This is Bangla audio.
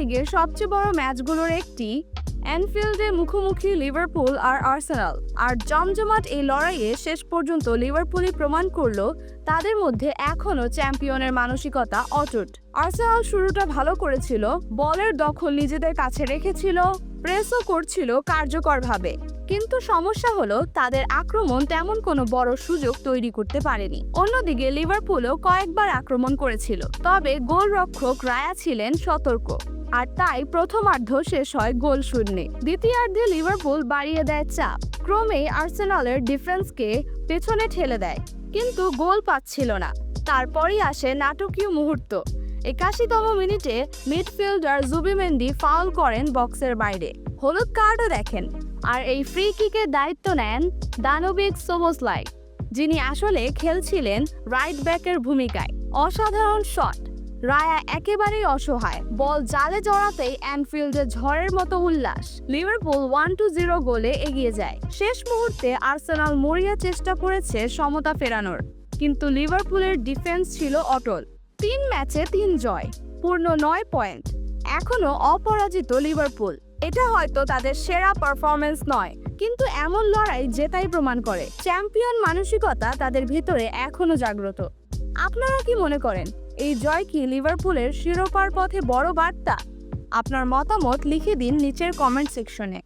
লিগের সবচেয়ে বড় ম্যাচগুলোর একটি অ্যানফিল্ডে মুখোমুখি লিভারপুল আর আর্সেনাল আর জমজমাট এই লড়াইয়ে শেষ পর্যন্ত লিভারপুলই প্রমাণ করল তাদের মধ্যে এখনও চ্যাম্পিয়নের মানসিকতা অটুট। আর্সেনাল শুরুটা ভালো করেছিল, বলের দখল নিজেদের কাছে রেখেছিল প্রেসও করছিল কার্যকরভাবে। কিন্তু সমস্যা হলো তাদের আক্রমণ তেমন কোনো বড় সুযোগ তৈরি করতে পারেনি। অন্যদিকে লিভারপুলও কয়েকবার আক্রমণ করেছিল, তবে গোলরক্ষক রায়া ছিলেন সতর্ক, আর তাই প্রথমার্ধ শেষ হয় গোল শূন্যে। দ্বিতীয়ার্ধে লিভারপুল বাড়িয়ে দেয় চাপ, ক্রমেই আর্সেনালের ডিফেন্সকে পেছনে ঠেলে দেয়, কিন্তু গোল পাচ্ছিল না। তারপরই আসে নাটকীয় মুহূর্ত, একাশিতম মিনিটে মিডফিল্ডার জুবিমেন্ডি ফাউল করেন বক্সের বাইরে। হলুদ কার্ডও দেখেন। আর এই ফ্রি কিকের দায়িত্ব নেন দানবিক সোবোসলাই যিনি আসলে খেলছিলেন রাইট ব্যাকের ভূমিকায়। অসাধারণ শট রায়া একেবারেই অসহায়। বল জালে জড়াতেই অ্যানফিল্ডে ঝড়ের মতো উল্লাস। লিভারপুল ওয়ান টু জিরো গোলে এগিয়ে যায়। শেষ মুহূর্তে আর্সেনাল মরিয়া চেষ্টা করেছে সমতা ফেরানোর। কিন্তু লিভারপুলের ডিফেন্স ছিল অটল। তিন ম্যাচে তিন জয়, পূর্ণ নয় পয়েন্ট এখনও অপরাজিত লিভারপুল এটা হয়তো তাদের সেরা পারফরমেন্স নয়। কিন্তু এমন লড়াই জেতাই প্রমাণ করে। চ্যাম্পিয়ন মানসিকতা তাদের ভিতরে এখনও জাগ্রত। আপনারা কি মনে করেন, এই জয় কি লিভারপুলের শিরোপার পথে বড় বার্তা? আপনার মতামত লিখে দিন নিচের কমেন্ট সেকশনে